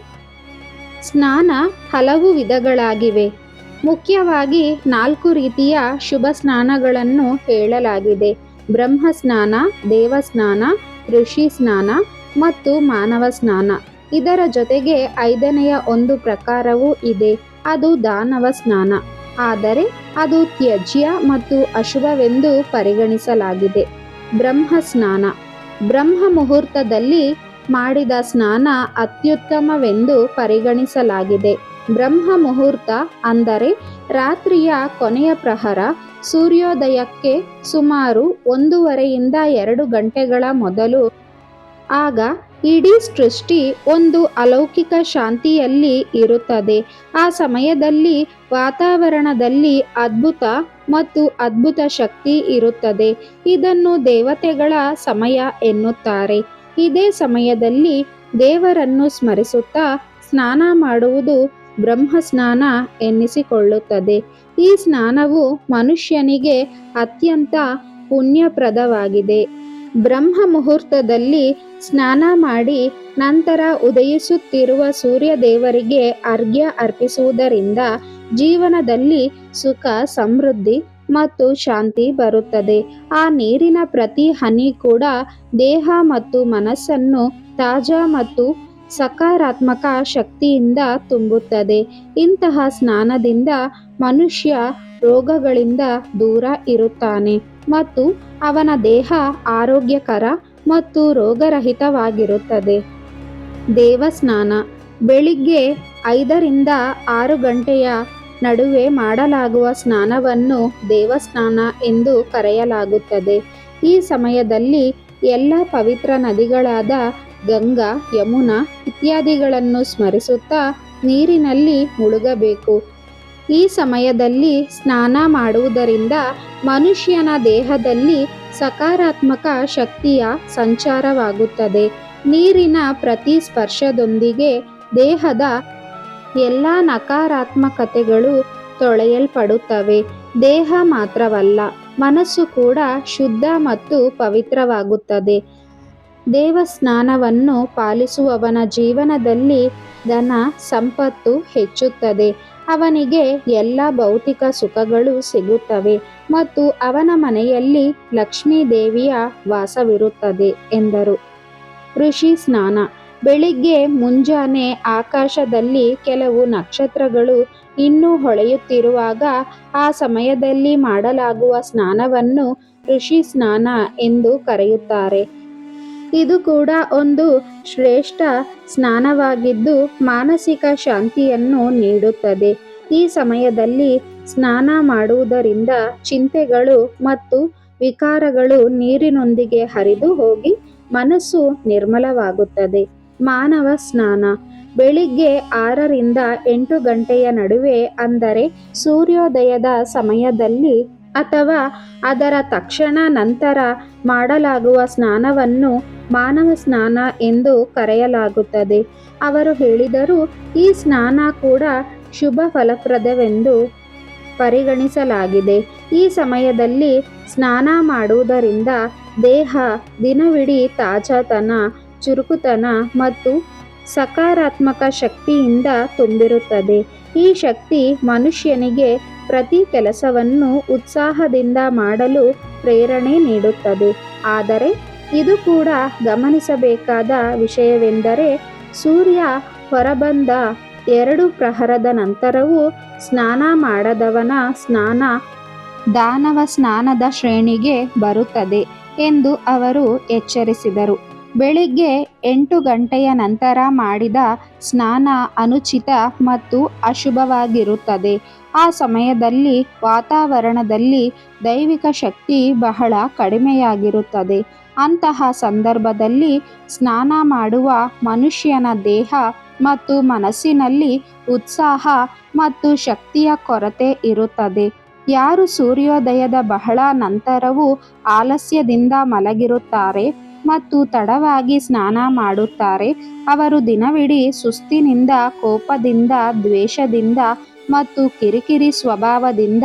Speaker 1: ಸ್ನಾನ ಹಲವು ವಿಧಗಳಾಗಿವೆ. ಮುಖ್ಯವಾಗಿ ನಾಲ್ಕು ರೀತಿಯ ಶುಭ ಸ್ನಾನಗಳನ್ನು ಹೇಳಲಾಗಿದೆ. ಬ್ರಹ್ಮ ಸ್ನಾನ ದೇವಸ್ನಾನ, ಋಷಿ ಸ್ನಾನ ಮತ್ತು ಮಾನವ ಸ್ನಾನ. ಇದರ ಜೊತೆಗೆ ಐದನೆಯ ಒಂದು ಪ್ರಕಾರವೂ ಇದೆ, ಅದು ದಾನವ ಸ್ನಾನ. ಆದರೆ ಅದು ತ್ಯಜ್ಯ ಮತ್ತು ಅಶುಭವೆಂದು ಪರಿಗಣಿಸಲಾಗಿದೆ. ಬ್ರಹ್ಮ ಸ್ನಾನ. ಬ್ರಹ್ಮ ಮುಹೂರ್ತದಲ್ಲಿ ಮಾಡಿದ ಸ್ನಾನ ಅತ್ಯುತ್ತಮವೆಂದು ಪರಿಗಣಿಸಲಾಗಿದೆ. ಬ್ರಹ್ಮ ಮುಹೂರ್ತ ಅಂದರೆ ರಾತ್ರಿಯ ಕೊನೆಯ ಪ್ರಹರ, ಸೂರ್ಯೋದಯಕ್ಕೆ ಸುಮಾರು ಒಂದೂವರೆಯಿಂದ ಎರಡು ಗಂಟೆಗಳ ಮೊದಲು. ಆಗ ಇಡೀ ಸೃಷ್ಟಿ ಒಂದು ಅಲೌಕಿಕ ಶಾಂತಿಯಲ್ಲಿ ಇರುತ್ತದೆ. ಆ ಸಮಯದಲ್ಲಿ, ವಾತಾವರಣದಲ್ಲಿ ಅದ್ಭುತ ಮತ್ತು ಅದ್ಭುತ ಶಕ್ತಿ ಇರುತ್ತದೆ. ಇದನ್ನು ದೇವತೆಗಳ ಸಮಯ ಎನ್ನುತ್ತಾರೆ. ಇದೇ ಸಮಯದಲ್ಲಿ ದೇವರನ್ನು ಸ್ಮರಿಸುತ್ತಾ ಸ್ನಾನ ಮಾಡುವುದು ಬ್ರಹ್ಮ ಸ್ನಾನ ಎನ್ನಿಸಿಕೊಳ್ಳುತ್ತದೆ. ಈ ಸ್ನಾನವು ಮನುಷ್ಯನಿಗೆ ಅತ್ಯಂತ ಪುಣ್ಯಪ್ರದವಾಗಿದೆ. ಬ್ರಹ್ಮ ಮುಹೂರ್ತದಲ್ಲಿ ಸ್ನಾನ ಮಾಡಿ ನಂತರ ಉದಯಿಸುತ್ತಿರುವ ಸೂರ್ಯ ದೇವರಿಗೆ ಅರ್ಘ್ಯ ಅರ್ಪಿಸುವುದರಿಂದ ಜೀವನದಲ್ಲಿ ಸುಖ, ಸಮೃದ್ಧಿ ಮತ್ತು ಶಾಂತಿ ಬರುತ್ತದೆ. ಆ ನೀರಿನ ಪ್ರತಿ ಹನಿ ಕೂಡ ದೇಹ ಮತ್ತು ಮನಸ್ಸನ್ನು ತಾಜಾ ಮತ್ತು ಸಕಾರಾತ್ಮಕ ಶಕ್ತಿಯಿಂದ ತುಂಬುತ್ತದೆ. ಇಂತಹ ಸ್ನಾನದಿಂದ ಮನುಷ್ಯ ರೋಗಗಳಿಂದ ದೂರ ಇರುತ್ತಾನೆ. ಮತ್ತು ಅವನ ದೇಹ ಆರೋಗ್ಯಕರ ಮತ್ತು ರೋಗರಹಿತವಾಗಿರುತ್ತದೆ. ದೇವಸ್ನಾನ. ಬೆಳಿಗ್ಗೆ ಐದರಿಂದ ಆರು ಗಂಟೆಯ ನಡುವೆ ಮಾಡಲಾಗುವ ಸ್ನಾನವನ್ನು ದೇವಸ್ನಾನ ಎಂದು ಕರೆಯಲಾಗುತ್ತದೆ. ಈ ಸಮಯದಲ್ಲಿ ಎಲ್ಲ ಪವಿತ್ರ ನದಿಗಳಾದ ಗಂಗಾ, ಯಮುನಾ ಇತ್ಯಾದಿಗಳನ್ನು ಸ್ಮರಿಸುತ್ತಾ ನೀರಿನಲ್ಲಿ ಮುಳುಗಬೇಕು. ಈ ಸಮಯದಲ್ಲಿ ಸ್ನಾನ ಮಾಡುವುದರಿಂದ ಮನುಷ್ಯನ ದೇಹದಲ್ಲಿ ಸಕಾರಾತ್ಮಕ ಶಕ್ತಿಯ ಸಂಚಾರವಾಗುತ್ತದೆ. ನೀರಿನ ಪ್ರತಿ ಸ್ಪರ್ಶದೊಂದಿಗೆ ದೇಹದ ಎಲ್ಲ ನಕಾರಾತ್ಮಕತೆಗಳು ತೊಳೆಯಲ್ಪಡುತ್ತವೆ. ದೇಹ ಮಾತ್ರವಲ್ಲ, ಮನಸ್ಸು ಕೂಡ ಶುದ್ಧ ಮತ್ತು ಪವಿತ್ರವಾಗುತ್ತದೆ. ದೇವಸ್ನಾನವನ್ನು ಪಾಲಿಸುವವನ ಜೀವನದಲ್ಲಿ ಧನ, ಸಂಪತ್ತು ಹೆಚ್ಚುತ್ತದೆ. ಅವನಿಗೆ ಎಲ್ಲ ಭೌತಿಕ ಸುಖಗಳು ಸಿಗುತ್ತವೆ ಮತ್ತು ಅವನ ಮನೆಯಲ್ಲಿ ಲಕ್ಷ್ಮೀ ದೇವಿಯ ವಾಸವಿರುತ್ತದೆ ಎಂದರು. ಋಷಿ ಸ್ನಾನ. ಬೆಳಿಗ್ಗೆ ಮುಂಜಾನೆ ಆಕಾಶದಲ್ಲಿ ಕೆಲವು ನಕ್ಷತ್ರಗಳು ಇನ್ನೂ ಹೊಳೆಯುತ್ತಿರುವಾಗ ಆ ಸಮಯದಲ್ಲಿ ಮಾಡಲಾಗುವ ಸ್ನಾನವನ್ನು ಋಷಿ ಸ್ನಾನ ಎಂದು ಕರೆಯುತ್ತಾರೆ. ಇದು ಕೂಡ ಒಂದು ಶ್ರೇಷ್ಠ ಸ್ನಾನವಾಗಿದ್ದು ಮಾನಸಿಕ ಶಾಂತಿಯನ್ನು ನೀಡುತ್ತದೆ. ಈ ಸಮಯದಲ್ಲಿ ಸ್ನಾನ ಮಾಡುವುದರಿಂದ ಚಿಂತೆಗಳು ಮತ್ತು ವಿಕಾರಗಳು ನೀರಿನೊಂದಿಗೆ ಹರಿದು ಹೋಗಿ ಮನಸ್ಸು ನಿರ್ಮಲವಾಗುತ್ತದೆ. ಮಾನವ ಸ್ನಾನ. ಬೆಳಿಗ್ಗೆ ಆರರಿಂದ ಎಂಟು ಗಂಟೆಯ ನಡುವೆ ಅಂದರೆ ಸೂರ್ಯೋದಯದ ಸಮಯದಲ್ಲಿ ಅಥವಾ ಅದರ ತಕ್ಷಣ ನಂತರ ಮಾಡಲಾಗುವ ಸ್ನಾನವನ್ನು ಮಾನವ ಸ್ನಾನ ಎಂದು ಕರೆಯಲಾಗುತ್ತದೆ. ಅವರು ಹೇಳಿದರು ಈ ಸ್ನಾನ ಕೂಡ ಶುಭ ಫಲಪ್ರದವೆಂದು ಪರಿಗಣಿಸಲಾಗಿದೆ. ಈ ಸಮಯದಲ್ಲಿ ಸ್ನಾನ ಮಾಡುವುದರಿಂದ ದೇಹ ದಿನವಿಡೀ ತಾಜಾತನ, ಚುರುಕುತನ ಮತ್ತು ಸಕಾರಾತ್ಮಕ ಶಕ್ತಿಯಿಂದ ತುಂಬಿರುತ್ತದೆ. ಈ ಶಕ್ತಿ ಮನುಷ್ಯನಿಗೆ ಪ್ರತಿ ಕೆಲಸವನ್ನು ಉತ್ಸಾಹದಿಂದ ಮಾಡಲು ಪ್ರೇರಣೆ ನೀಡುತ್ತದೆ. ಆದರೆ ಇದು ಕೂಡ ಗಮನಿಸಬೇಕಾದ ವಿಷಯವೆಂದರೆ ಸೂರ್ಯ ಹೊರಬಂದ ಎರಡು ಪ್ರಹರದ ನಂತರವೂ ಸ್ನಾನ ಮಾಡದವನ ಸ್ನಾನ, ದಾನವ ಸ್ನಾನದ ಶ್ರೇಣಿಗೆ ಬರುತ್ತದೆ ಎಂದು ಅವರು ಎಚ್ಚರಿಸಿದರು. ಬೆಳಿಗ್ಗೆ ಎಂಟು ಗಂಟೆಯ ನಂತರ ಮಾಡಿದ ಸ್ನಾನ ಅನುಚಿತ ಮತ್ತು ಅಶುಭವಾಗಿರುತ್ತದೆ. ಆ ಸಮಯದಲ್ಲಿ ವಾತಾವರಣದಲ್ಲಿ ದೈವಿಕ ಶಕ್ತಿ ಬಹಳ ಕಡಿಮೆಯಾಗಿರುತ್ತದೆ. ಅಂತಹ ಸಂದರ್ಭದಲ್ಲಿ ಸ್ನಾನ ಮಾಡುವ ಮನುಷ್ಯನ ದೇಹ ಮತ್ತು ಮನಸ್ಸಿನಲ್ಲಿ ಉತ್ಸಾಹ ಮತ್ತು ಶಕ್ತಿಯ ಕೊರತೆ ಇರುತ್ತದೆ. ಯಾರು ಸೂರ್ಯೋದಯದ ಬಹಳ ನಂತರವೂ ಆಲಸ್ಯದಿಂದ ಮಲಗಿರುತ್ತಾರೆ ಮತ್ತು ತಡವಾಗಿ ಸ್ನಾನ ಮಾಡುತ್ತಾರೆ. ಅವರು ದಿನವಿಡೀ ಸುಸ್ತಿನಿಂದ, ಕೋಪದಿಂದ, ದ್ವೇಷದಿಂದ ಮತ್ತು ಕಿರಿಕಿರಿ ಸ್ವಭಾವದಿಂದ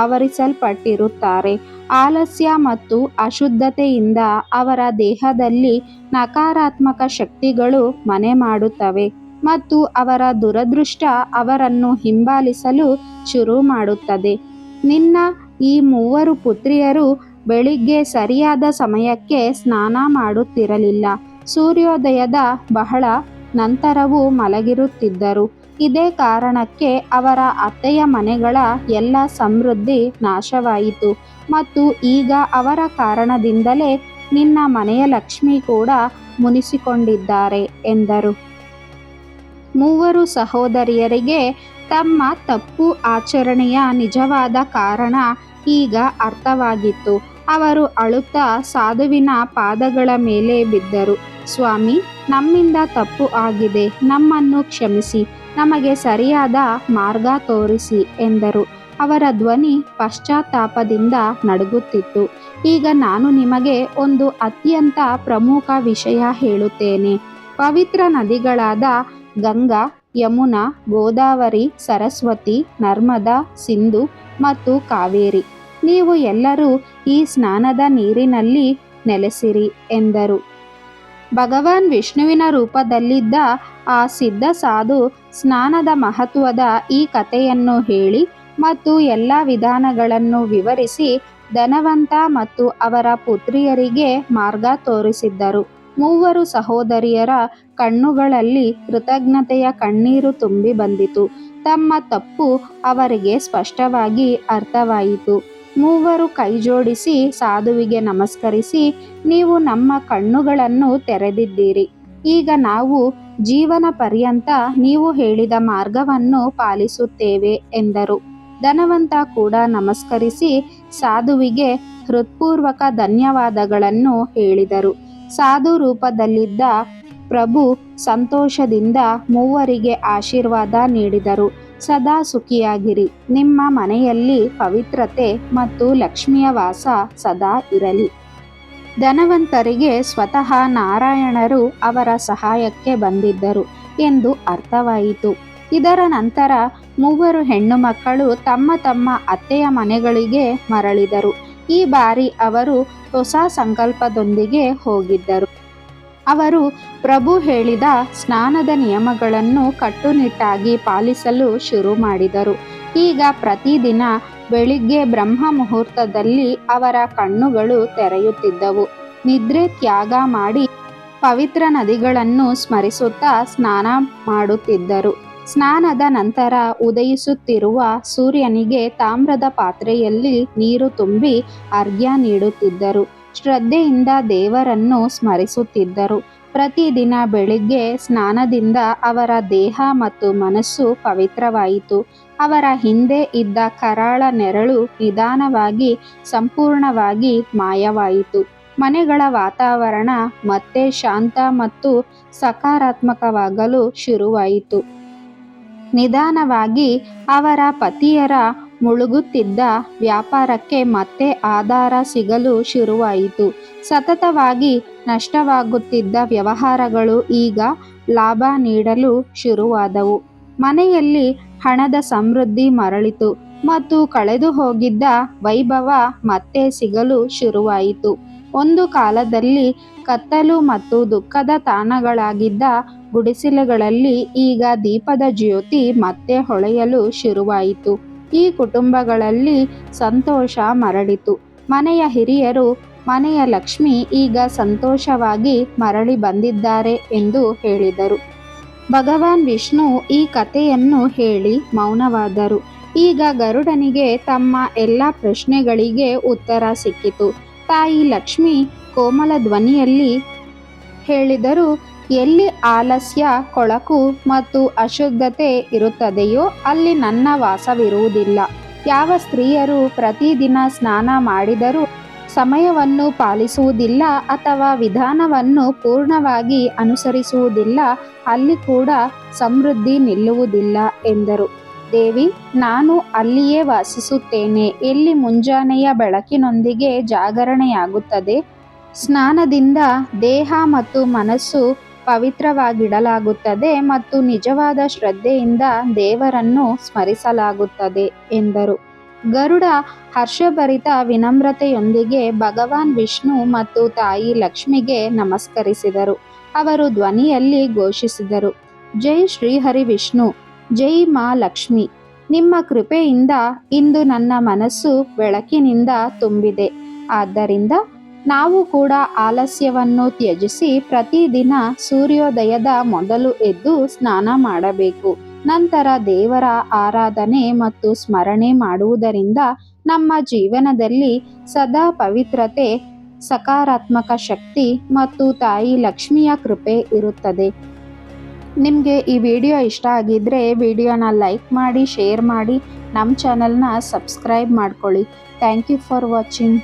Speaker 1: ಆವರಿಸಲ್ಪಟ್ಟಿರುತ್ತಾರೆ. ಆಲಸ್ಯ ಮತ್ತು ಅಶುದ್ಧತೆಯಿಂದ ಅವರ ದೇಹದಲ್ಲಿ ನಕಾರಾತ್ಮಕ ಶಕ್ತಿಗಳು ಮನೆ ಮಾಡುತ್ತವೆ ಮತ್ತು ಅವರ ದುರದೃಷ್ಟ ಅವರನ್ನು ಹಿಂಬಾಲಿಸಲು ಶುರು ಮಾಡುತ್ತದೆ ನಿನ್ನ ಈ ಮೂವರು ಪುತ್ರಿಯರು ಬೆಳಿಗ್ಗೆ ಸರಿಯಾದ ಸಮಯಕ್ಕೆ ಸ್ನಾನ ಮಾಡುತ್ತಿರಲಿಲ್ಲ. ಸೂರ್ಯೋದಯದ ಬಹಳ ನಂತರವೂ ಮಲಗಿರುತ್ತಿದ್ದರು. ಇದೇ ಕಾರಣಕ್ಕೆ ಅವರ ಅತ್ತೆಯ ಮನೆಗಳ ಎಲ್ಲ ಸಮೃದ್ಧಿ ನಾಶವಾಯಿತು. ಮತ್ತು ಈಗ ಅವರ ಕಾರಣದಿಂದಲೇ ನಿನ್ನ ಮನೆಯ ಲಕ್ಷ್ಮಿ ಕೂಡ ಮುನಿಸಿಕೊಂಡಿದ್ದಾರೆ ಎಂದರು. ಮೂವರು ಸಹೋದರಿಯರಿಗೆ ತಮ್ಮ ತಪ್ಪು ಆಚರಣೆಯ ನಿಜವಾದ ಕಾರಣ ಈಗ ಅರ್ಥವಾಗಿತ್ತು. ಅವರು ಅಳುತ್ತಾ ಸಾಧುವಿನ ಪಾದಗಳ ಮೇಲೆ ಬಿದ್ದರು. ಸ್ವಾಮಿ, ನಮ್ಮಿಂದ ತಪ್ಪು ಆಗಿದೆ. ನಮ್ಮನ್ನು ಕ್ಷಮಿಸಿ. ನಮಗೆ ಸರಿಯಾದ ಮಾರ್ಗ ತೋರಿಸಿ ಎಂದರು. ಅವರ ಧ್ವನಿ ಪಶ್ಚಾತ್ತಾಪದಿಂದ ನಡುಗುತ್ತಿತ್ತು. ಈಗ ನಾನು ನಿಮಗೆ ಒಂದು ಅತ್ಯಂತ ಪ್ರಮುಖ ವಿಷಯ ಹೇಳುತ್ತೇನೆ. ಪವಿತ್ರ ನದಿಗಳಾದ ಗಂಗಾ, ಯಮುನಾ, ಗೋದಾವರಿ, ಸರಸ್ವತಿ, ನರ್ಮದಾ, ಸಿಂಧು ಮತ್ತು ಕಾವೇರಿ. ನೀವು ಎಲ್ಲರೂ ಈ ಸ್ನಾನದ ನೀರಿನಲ್ಲಿ ನೆಲೆಸಿರಿ ಎಂದರು. ಭಗವಾನ್ ವಿಷ್ಣುವಿನ ರೂಪದಲ್ಲಿದ್ದ ಆ ಸಿದ್ಧ ಸಾಧು ಸ್ನಾನದ ಮಹತ್ವದ ಈ ಕಥೆಯನ್ನು ಹೇಳಿ ಮತ್ತು ಎಲ್ಲ ವಿಧಾನಗಳನ್ನು ವಿವರಿಸಿ ಧನವಂತ ಮತ್ತು ಅವರ ಪುತ್ರಿಯರಿಗೆ ಮಾರ್ಗ ತೋರಿಸಿದ್ದರು. ಮೂವರು ಸಹೋದರಿಯರ ಕಣ್ಣುಗಳಲ್ಲಿ ಕೃತಜ್ಞತೆಯ ಕಣ್ಣೀರು ತುಂಬಿ ಬಂದಿತು. ತಮ್ಮ ತಪ್ಪು ಅವರಿಗೆ ಸ್ಪಷ್ಟವಾಗಿ ಅರ್ಥವಾಯಿತು. ಮೂವರು ಕೈಜೋಡಿಸಿ ಸಾಧುವಿಗೆ ನಮಸ್ಕರಿಸಿ, ನೀವು ನಮ್ಮ ಕಣ್ಣುಗಳನ್ನು ತೆರೆದಿದ್ದೀರಿ. ಈಗ ನಾವು ಜೀವನ ಪರ್ಯಂತ ನೀವು ಹೇಳಿದ ಮಾರ್ಗವನ್ನು ಪಾಲಿಸುತ್ತೇವೆ ಎಂದರು. ಧನವಂತ ಕೂಡ ನಮಸ್ಕರಿಸಿ ಸಾಧುವಿಗೆ ಹೃತ್ಪೂರ್ವಕ ಧನ್ಯವಾದಗಳನ್ನು ಹೇಳಿದರು. ಸಾಧು ರೂಪದಲ್ಲಿದ್ದ ಪ್ರಭು ಸಂತೋಷದಿಂದ ಮೂವರಿಗೆ ಆಶೀರ್ವಾದ ನೀಡಿದರು. ಸದಾ ಸುಖಿಯಾಗಿರಿ. ನಿಮ್ಮ ಮನೆಯಲ್ಲಿ ಪವಿತ್ರತೆ ಮತ್ತು ಲಕ್ಷ್ಮಿಯ ವಾಸ ಸದಾ ಇರಲಿ. ಧನವಂತರಿಗೆ ಸ್ವತಃ ನಾರಾಯಣರು ಅವರ ಸಹಾಯಕ್ಕೆ ಬಂದಿದ್ದರು ಎಂದು ಅರ್ಥವಾಯಿತು. ಇದರ ನಂತರ ಮೂವರು ಹೆಣ್ಣು ಮಕ್ಕಳು ತಮ್ಮ ತಮ್ಮ ಅತ್ತೆಯ ಮನೆಗಳಿಗೆ ಮರಳಿದರು. ಈ ಬಾರಿ ಅವರು ಹೊಸ ಸಂಕಲ್ಪದೊಂದಿಗೆ ಹೋಗಿದ್ದರು. ಅವರು ಪ್ರಭು ಹೇಳಿದ ಸ್ನಾನದ ನಿಯಮಗಳನ್ನು ಕಟ್ಟುನಿಟ್ಟಾಗಿ ಪಾಲಿಸಲು ಶುರು ಮಾಡಿದರು. ಈಗ ಪ್ರತಿದಿನ ಬೆಳಿಗ್ಗೆ ಬ್ರಹ್ಮ ಮುಹೂರ್ತದಲ್ಲಿ ಅವರ ಕಣ್ಣುಗಳು ತೆರೆಯುತ್ತಿದ್ದವು. ನಿದ್ರೆ ತ್ಯಾಗ ಮಾಡಿ ಪವಿತ್ರ ನದಿಗಳನ್ನು ಸ್ಮರಿಸುತ್ತಾ ಸ್ನಾನ ಮಾಡುತ್ತಿದ್ದರು. ಸ್ನಾನದ ನಂತರ ಉದಯಿಸುತ್ತಿರುವ ಸೂರ್ಯನಿಗೆ ತಾಮ್ರದ ಪಾತ್ರೆಯಲ್ಲಿ ನೀರು ತುಂಬಿ ಅರ್ಘ್ಯ ನೀಡುತ್ತಿದ್ದರು. ಶ್ರದ್ಧೆಯಿಂದ ದೇವರನ್ನು ಸ್ಮರಿಸುತ್ತಿದ್ದರು. ಪ್ರತಿದಿನ ಬೆಳಿಗ್ಗೆ ಸ್ನಾನದಿಂದ ಅವರ ದೇಹ ಮತ್ತು ಮನಸ್ಸು ಪವಿತ್ರವಾಯಿತು. ಅವರ ಹಿಂದೆ ಇದ್ದ ಕರಾಳ ನೆರಳು ನಿಧಾನವಾಗಿ, ಸಂಪೂರ್ಣವಾಗಿ ಮಾಯವಾಯಿತು. ಮನೆಗಳ ವಾತಾವರಣ ಮತ್ತೆ ಶಾಂತ ಮತ್ತು ಸಕಾರಾತ್ಮಕವಾಗಲು ಶುರುವಾಯಿತು. ನಿಧಾನವಾಗಿ ಅವರ ಪತಿಯರ ಮುಳುಗುತ್ತಿದ್ದ ವ್ಯಾಪಾರಕ್ಕೆ ಮತ್ತೆ ಆಧಾರ ಸಿಗಲು ಶುರುವಾಯಿತು. ಸತತವಾಗಿ ನಷ್ಟವಾಗುತ್ತಿದ್ದ ವ್ಯವಹಾರಗಳು ಈಗ ಲಾಭ ನೀಡಲು ಶುರುವಾದವು. ಮನೆಯಲ್ಲಿ ಹಣದ ಸಮೃದ್ಧಿ ಮರಳಿತು ಮತ್ತು ಕಳೆದು ಹೋಗಿದ್ದ ವೈಭವ ಮತ್ತೆ ಸಿಗಲು ಶುರುವಾಯಿತು. ಒಂದು ಕಾಲದಲ್ಲಿ ಕತ್ತಲು ಮತ್ತು ದುಃಖದ ತಾಣಗಳಾಗಿದ್ದ ಗುಡಿಸಿಲುಗಳಲ್ಲಿ ಈಗ ದೀಪದ ಜ್ಯೋತಿ ಮತ್ತೆ ಹೊಳೆಯಲು ಶುರುವಾಯಿತು. ಈ ಕುಟುಂಬಗಳಲ್ಲಿ ಸಂತೋಷ ಮರಳಿತು. ಮನೆಯ ಹಿರಿಯರು, ಮನೆಯ ಲಕ್ಷ್ಮಿ ಈಗ ಸಂತೋಷವಾಗಿ ಮರಳಿ ಬಂದಿದ್ದಾರೆ ಎಂದು ಹೇಳಿದರು. ಭಗವಾನ್ ವಿಷ್ಣು ಈ ಕಥೆಯನ್ನು ಹೇಳಿ ಮೌನವಾದರು. ಈಗ ಗರುಡನಿಗೆ ತಮ್ಮ ಎಲ್ಲ ಪ್ರಶ್ನೆಗಳಿಗೆ ಉತ್ತರ ಸಿಕ್ಕಿತು. ತಾಯಿ ಲಕ್ಷ್ಮಿ ಕೋಮಲ ಧ್ವನಿಯಲ್ಲಿ ಹೇಳಿದರು ಎಲ್ಲಿ ಆಲಸ್ಯ, ಕೊಳಕು ಮತ್ತು ಅಶುದ್ಧತೆ ಇರುತ್ತದೆಯೋ ಅಲ್ಲಿ ನನ್ನ ವಾಸವಿರುವುದಿಲ್ಲ. ಯಾವ ಸ್ತ್ರೀಯರು ಪ್ರತಿದಿನ ಸ್ನಾನ ಮಾಡಿದರೂ ಸಮಯವನ್ನು ಪಾಲಿಸುವುದಿಲ್ಲ ಅಥವಾ ವಿಧಾನವನ್ನು ಪೂರ್ಣವಾಗಿ ಅನುಸರಿಸುವುದಿಲ್ಲ, ಅಲ್ಲಿ ಕೂಡ ಸಮೃದ್ಧಿ ನಿಲ್ಲುವುದಿಲ್ಲ ಎಂದರು. ದೇವಿ, ನಾನು ಅಲ್ಲಿಯೇ ವಾಸಿಸುತ್ತೇನೆ. ಎಲ್ಲಿ ಮುಂಜಾನೆಯ ಬೆಳಕಿನೊಂದಿಗೆ ಜಾಗರಣೆಯಾಗುತ್ತದೆ? ಸ್ನಾನದಿಂದ ದೇಹ ಮತ್ತು ಮನಸ್ಸು ಪವಿತ್ರವಾಗಿಡಲಾಗುತ್ತದೆ ಮತ್ತು ನಿಜವಾದ ಶ್ರದ್ಧೆಯಿಂದ ದೇವರನ್ನು ಸ್ಮರಿಸಲಾಗುತ್ತದೆ ಎಂದರು. ಗರುಡ ಹರ್ಷಭರಿತ ವಿನಮ್ರತೆಯೊಂದಿಗೆ ಭಗವಾನ್ ವಿಷ್ಣು ಮತ್ತು ತಾಯಿ ಲಕ್ಷ್ಮಿಗೆ ನಮಸ್ಕರಿಸಿದರು. ಅವರು ಧ್ವನಿಯಲ್ಲಿ ಘೋಷಿಸಿದರು, ಜೈ ಶ್ರೀಹರಿ ವಿಷ್ಣು, ಜೈ ಮಾ ಲಕ್ಷ್ಮಿ. ನಿಮ್ಮ ಕೃಪೆಯಿಂದ ಇಂದು ನನ್ನ ಮನಸ್ಸು ಬೆಳಕಿನಿಂದ ತುಂಬಿದೆ. ಆದ್ದರಿಂದ ನಾವು ಕೂಡ ಆಲಸ್ಯವನ್ನು ತ್ಯಜಿಸಿ ಪ್ರತಿದಿನ ಸೂರ್ಯೋದಯದ ಮೊದಲು ಎದ್ದು ಸ್ನಾನ ಮಾಡಬೇಕು. ನಂತರ ದೇವರ ಆರಾಧನೆ ಮತ್ತು ಸ್ಮರಣೆ ಮಾಡುವುದರಿಂದ ನಮ್ಮ ಜೀವನದಲ್ಲಿ ಸದಾ ಪವಿತ್ರತೆ, ಸಕಾರಾತ್ಮಕ ಶಕ್ತಿ ಮತ್ತು ತಾಯಿ ಲಕ್ಷ್ಮಿಯ ಕೃಪೆ ಇರುತ್ತದೆ. ನಿಮಗೆ ಈ ವಿಡಿಯೋ ಇಷ್ಟ ಆಗಿದ್ದರೆ ವಿಡಿಯೋನ ಲೈಕ್ ಮಾಡಿ, ಶೇರ್ ಮಾಡಿ, ನಮ್ಮ ಚಾನಲ್ನ ಸಬ್ಸ್ಕ್ರೈಬ್ ಮಾಡ್ಕೊಳ್ಳಿ. Thank you for watching.